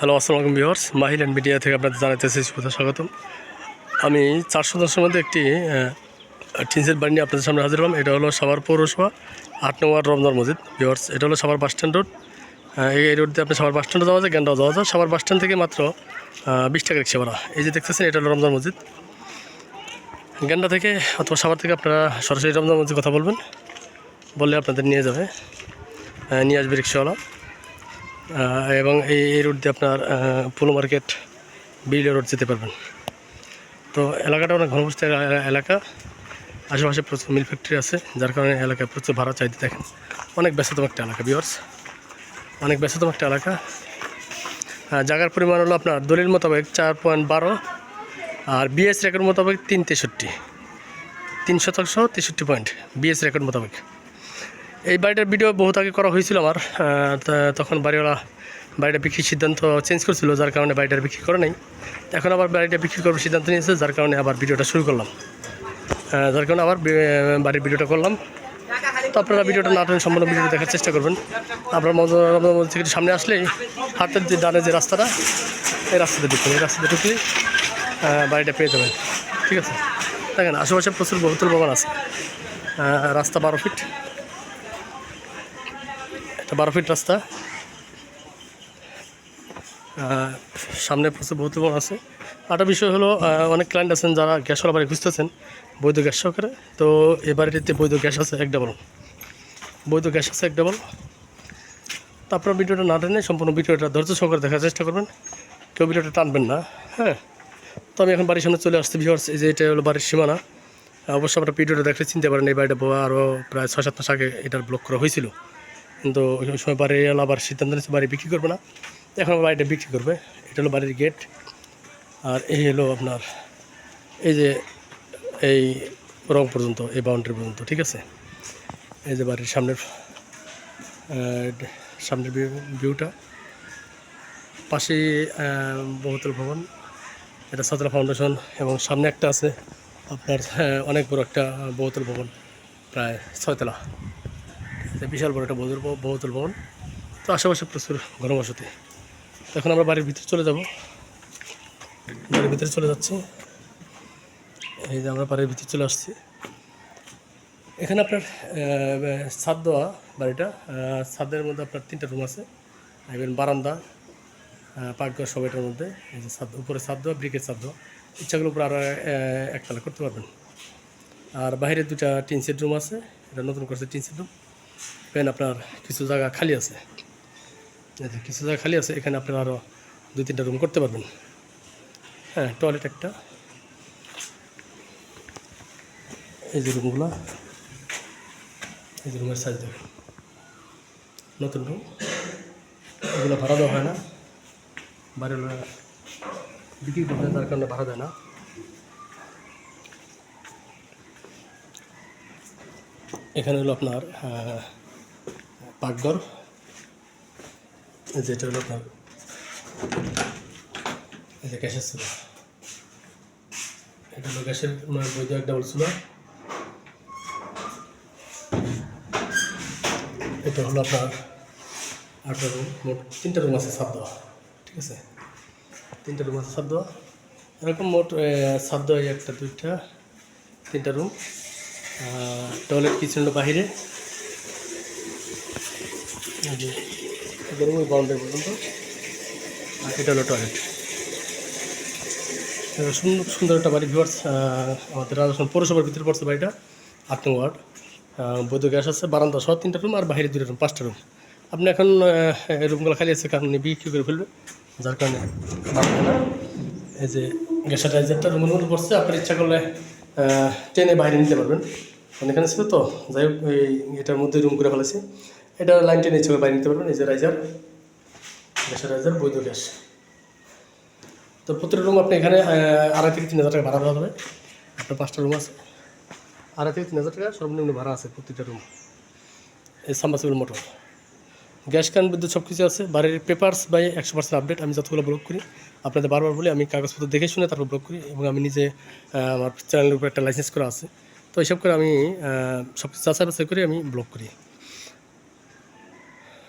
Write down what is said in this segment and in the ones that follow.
Hello, আসসালামু viewers. মাহিল and media থেকে আপনাদের জানাতেছি শুভেচ্ছা স্বাগতম। আমি চার সদস্যের মধ্যে একটি টিনসের বাড়ি নিয়ে আপনাদের সামনে হাজির হলাম। এটা হলো সাভার পৌরসভা, আট নম্বর রমজান মসজিদ। ভিউয়ার্স, এটা হলো সাভার বাস স্ট্যান্ড রোড। এই রোড দিয়ে আপনি সাভার বাস স্ট্যান্ডে যাওয়া যায়, গ্যান্ডাও যাওয়া যায়। সাভার বাস স্ট্যান্ড থেকে মাত্র বিশ টাকা রিক্সা ভাড়া। এই যে দেখতেছেন, এটা হলো রমজান মসজিদ। গ্যান্ডা থেকে অথবা সাভার থেকে আপনারা সরাসরি রমজান মসজিদ কথা বলবেন। বললে আপনাদের নিয়ে যাবে নিয়ে আসবে রিক্সাওয়ালা। এবং এই এই রোড দিয়ে আপনার পুলো মার্কেট বিল রোড যেতে পারবেন। তো এলাকাটা অনেক ঘনবস্ত এলাকা। আশেপাশে প্রচুর মিল ফ্যাক্টরি আছে, যার কারণে এলাকায় প্রচুর ভাড়া চাইতে দেখেন। অনেক ব্যস্ততম একটা এলাকা বিয়ার্স অনেক ব্যস্ততম একটা এলাকা। জায়গার পরিমাণ হলো আপনার দলিল মোতাবেক চার পয়েন্ট বারো, আর বিএস রেকর্ড মোতাবেক তিন তেষট্টি। তিন শতাংশ তেষট্টি পয়েন্ট বিএস রেকর্ড মোতাবেক। এই বাড়িটার ভিডিও বহুত আগে করা হয়েছিল আমার তখন বাড়িওয়ালা বাড়িটা বিক্রির সিদ্ধান্ত চেঞ্জ করছিল যার কারণে বাড়িটা বিক্রি করে নাই। এখন আবার বাড়িটা বিক্রি করার সিদ্ধান্ত নিয়েছে যার কারণে আবার ভিডিওটা শুরু করলাম। যার কারণে আবার বাড়ির ভিডিওটা করলাম। তো আপনারা ভিডিওটা না টেনে সম্পূর্ণ ভিডিও দেখার চেষ্টা করবেন। আপনার মধ্যে থেকে সামনে আসলেই হাতের যে ডানে যে রাস্তাটা এই রাস্তাতে ঢুকবেন এই রাস্তাতে ঢুকলেই আহ, বাড়িটা পেয়ে যাবেন। ঠিক আছে? দেখেন আশেপাশে প্রচুর বহুতল ভবন আছে। রাস্তা বারো ফিট এটা বারো ফিট রাস্তা। সামনে প্রচুর বহুত লোক আছে। আরেকটা বিষয় হলো অনেক ক্লায়েন্ট আছেন যারা গ্যাস বাড়ি খুঁজতেছেন, বৈধ গ্যাস সহকারে। তো এ বাড়িটিতে বৈধ গ্যাস আছে এক ডাবল বৈধ গ্যাস আছে এক ডাবল তারপর ভিডিওটা না টেনে সম্পূর্ণ ভিডিওটা ধৈর্য সহকারে দেখার চেষ্টা করবেন। কেউ ভিডিওটা টানবেন না হ্যাঁ? তো আমি এখন বাড়ির সামনে চলে আসছি ভিউয়ার্স এই যে এটা হলো বাড়ির সীমানা। অবশ্যই আপনারা ভিডিওটা দেখলে চিনতে পারেন, এই বাড়িটা আরও প্রায় ছয় সাত মাস আগে এটার ব্লক করা হয়েছিল। কিন্তু ওই সময় বাড়ি এলো আবার সিদ্ধান্ত নিয়েছে বাড়ি বিক্রি করবে না। এখন বাড়িটা বিক্রি করবে। এটা হলো বাড়ির গেট আর এই হলো আপনার এই যে এই রং পর্যন্ত এই বাউন্ডারি পর্যন্ত ঠিক আছে? এই যে বাড়ির সামনের সামনের ভিউ- ভিউটা আহ, বহুতল ভবন। এটা সাতলা ফাউন্ডেশন এবং সামনে একটা আছে আপনার অনেক বড় একটা বহুতল ভবন প্রায় ছয়তলা। বিশাল বড় একটা বহুতল বহুতল ভবন। তো আশেপাশে প্রচুর ঘনবসতি এখন আমরা বাড়ির ভিতরে চলে যাব। বাড়ির ভিতরে চলে যাচ্ছি। এই যে আমরা বাড়ির ভিতরে চলে আসছি। এখানে আপনার ছাদ দেওয়া বাড়িটা। ছাদের মধ্যে আপনার তিনটা রুম আছে। এবং বারান্দা। পাকঘর সব এটার মধ্যে। এই যে ছাদ, উপরে ছাদ দেওয়া, ব্রিকের ছাদ দেওয়া। ইচ্ছাগুলো উপরে আরও একতলা করতে পারবেন। আর বাইরে দুটা টিন সেট রুম আছে। এটা নতুন করছে টিন সেট রুম। এখানে আপনার কিছু জায়গা খালি আছে। কিছু জায়গা খালি আছে, এখানে আপনারা আরও দুই, তিনটা রুম করতে পারবেন। হ্যাঁ টয়লেট একটা। এই যে রুমগুলো এই যে রুমের সাইজ দেখুন। নতুন রুম এগুলো ভাড়া দেওয়া হয় না। লোকেরা বিক্রি করতে তার কারণে ভাড়া দেয় না। এখানে হলো আপনার পাকঘর। যেটা হলো আপনার যে গ্যাসের চুলা। এটা হলো গ্যাসের মানে বৈধ এক ডাবল চুলা। এটা হলো আপনার আটটা রুম, মোট তিনটা রুম আছে সাত দেওয়া, ঠিক আছে? তিনটা রুম আছে সাত দেওয়া। এরকম মোট সাত দেওয়া একটা, দুইটা, তিনটা রুম। টয়লেট কিচেন হলো রুমের বাউন্ডারি পর্যন্ত আর এটা হলো টয়লেট সুন্দর সুন্দর একটা বাড়ি ভিউয়ার্স আমাদের রাজস্থান পৌরসভার ভিতরে পড়ছে বাড়িটা, আট ওয়ার্ড। বৈধ গ্যাস আছে, বারান্দা সহ তিনটা রুম আর বাইরে দুটো রুম পাঁচটা রুম আপনি এখন রুমগুলো খালি আছে, কারণ বিক্রি করে ফেলবে যার কারণে। এই যে গ্যাসের রাইজারটা রুমের মধ্যে পড়ছে, আপনার ইচ্ছা করলে টেনে বাইরে নিতে পারবেন। কারণ এখানে ছিল তো, যাই হোক, এই এটার মধ্যে রুম করে ফেলেছি। এটা লাইন টেনে বাইরে নিতে পারবেন, এই যে রাইজার। গ্যাসের রাইজার, বৈধ গ্যাস। তো প্রতিটা রুম আপনি এখানে আড়াই থেকে তিন হাজার টাকা ভাড়া দেওয়া হবে। আপনার পাঁচটা রুম আছে। আড়াই থেকে তিন হাজার টাকা সর্বনিম্ন ভাড়া আছে প্রতিটা রুম এই সাম্বাসিবল মোটর গ্যাস, কান, বিদ্যুৎ সব কিছু আছে। বাড়ির পেপার্স বাই একশো পার্সেন্ট আপডেট আমি যতগুলো ব্লক করি, আপনাদের বারবার বলি, আমি কাগজপত্র দেখে শুনে তারপর ব্লক করি এবং আমি নিজে আমার চ্যানেলের উপর একটা লাইসেন্স করা আছে। তো এইসব করে আমি সব কিছু বাছাই করে আমি ব্লক করি।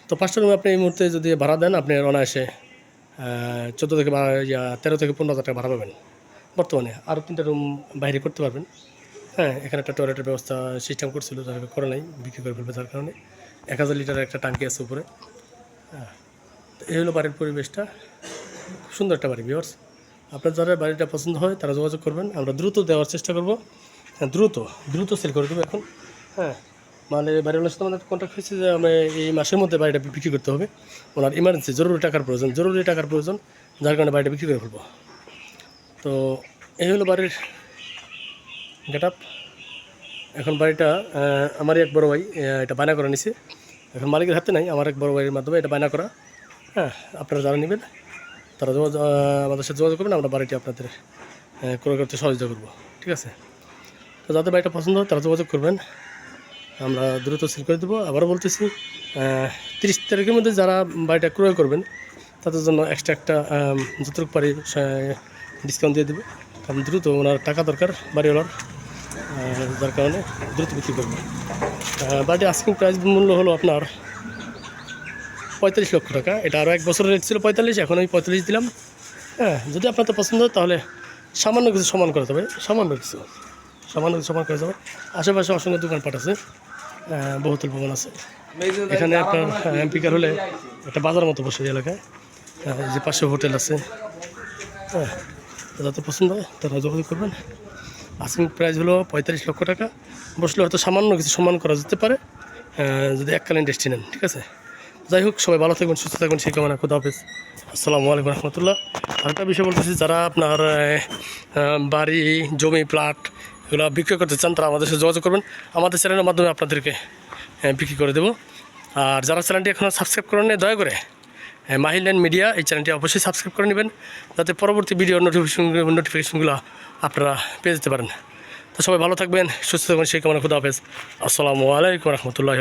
তো পাঁচটা রুম আপনি এই মুহূর্তে যদি ভাড়া দেন, আপনি অনায়াসে চোদ্দ থেকে বা তেরো থেকে পনেরো হাজার টাকা ভাড়া পাবেন বর্তমানে। আরও তিনটা রুম বাইরে করতে পারবেন। হ্যাঁ এখানে একটা টয়লেটের ব্যবস্থা সিস্টেম করছিল যারা করে নাই, বিক্রি করে ফেলবে তার কারণে। এক হাজার লিটারের একটা টাঙ্কি আছে উপরে। হ্যাঁ এই হলো বাড়ির পরিবেশটা। খুব সুন্দর একটা বাড়ি ভিওর্স আপনার যারা বাড়িটা পছন্দ হয়, তারা যোগাযোগ করবেন। আমরা দ্রুত দেওয়ার চেষ্টা করব। হ্যাঁ দ্রুত দ্রুত সেল করে দেবো এখন। হ্যাঁ মানে বাড়িওয়ালার সাথে আমাদের কন্ট্যাক্ট হয়েছে যে আমি এই মাসের মধ্যে বাড়িটা বিক্রি করতে হবে। ওনার ইমার্জেন্সি জরুরি টাকার প্রয়োজন, জরুরি টাকার প্রয়োজন, যার কারণে বাড়িটা বিক্রি করে ফেলব। তো এই হলো বাড়ির গেট আপ এখন বাড়িটা আমারই এক বড় ভাই এটা বায়না করে নিছে। এখন মালিকের হাতে নাই, আমার এক বড় ভাইয়ের মাধ্যমে এটা বায়না করা। হ্যাঁ আপনারা যারা নেবেন, তারা আমাদের সাথে যোগাযোগ করবেন, আমরা বাড়িটি আপনাদের ক্রয় করতে সহযোগিতা করব। ঠিক আছে? তো যাদের বাড়িটা পছন্দ হয়, তারা যোগাযোগ করবেন। আমরা দ্রুত সেল করে দেবো। আবার বলতেছি তিরিশ তারিখের মধ্যে যারা বাড়িটা ক্রয় করবেন, তাদের জন্য এক্সট্রা একটা যতটুকু পারি ডিসকাউন্ট দিয়ে দেবো। কারণ দ্রুত ওনার টাকা দরকার বাড়িওয়ালার যার কারণে দ্রুত বিক্রি করব। বাড়ির আস্কিং প্রাইস মূল্য হলো আপনার পঁয়তাল্লিশ লক্ষ টাকা। এটা আরও এক বছরের রেট ছিল পঁয়তাল্লিশ, এখন আমি পঁয়তাল্লিশ দিলাম। হ্যাঁ যদি আপনার তো পছন্দ হয়, তাহলে সামান্য কিছু সমান করা যাবে সামান্য কিছু সামান্য কিছু সমান করা যাবে। আশেপাশে অসংখ্য দোকানপাট আছে। বহুতল ভবন আছে। এখানে আপনার এমপিকার হলে একটা বাজার মতো বসে এই এলাকায়। যে পাশে হোটেল আছে। হ্যাঁ তো যাতে পছন্দ হয় তারা যোগাযোগ করবেন। আস্কিং প্রাইস হলো পঁয়তাল্লিশ লক্ষ টাকা। বসলে হয়তো সামান্য কিছু সম্মান করা যেতে পারে। যদি এককালীন টেস্টি নেন ঠিক আছে? যাই হোক সবাই ভালো থাকবেন সুস্থ থাকবেন সেই কামনা খুদা হাফেজ। আসসালামু আলাইকুম রহমতুল্লাহ। আরেকটা বিষয় বলতেছি যারা আপনার বাড়ি জমি প্লাট এগুলো বিক্রয় করতে চান, তারা আমাদের সাথে যোগাযোগ করবেন। আমাদের চ্যানেলের মাধ্যমে আপনাদেরকে বিক্রি করে দেবো। আর যারা চ্যানেলটি এখনও সাবস্ক্রাইব করেন দয়া করে মাহিল্যান্ড মিডিয়া এই চ্যানেলটি অবশ্যই সাবস্ক্রাইব করে নেবেন, যাতে পরবর্তী ভিডিও নোটিফিকেশন নোটিফিকেশনগুলো আপনারা পেয়ে যেতে পারেন। তো সবাই ভালো থাকবেন, সুস্থ থাকবেন, সেই কেমন খুদা হাফেজ। আসসালামু আলাইকুম রহমতুল্লাহ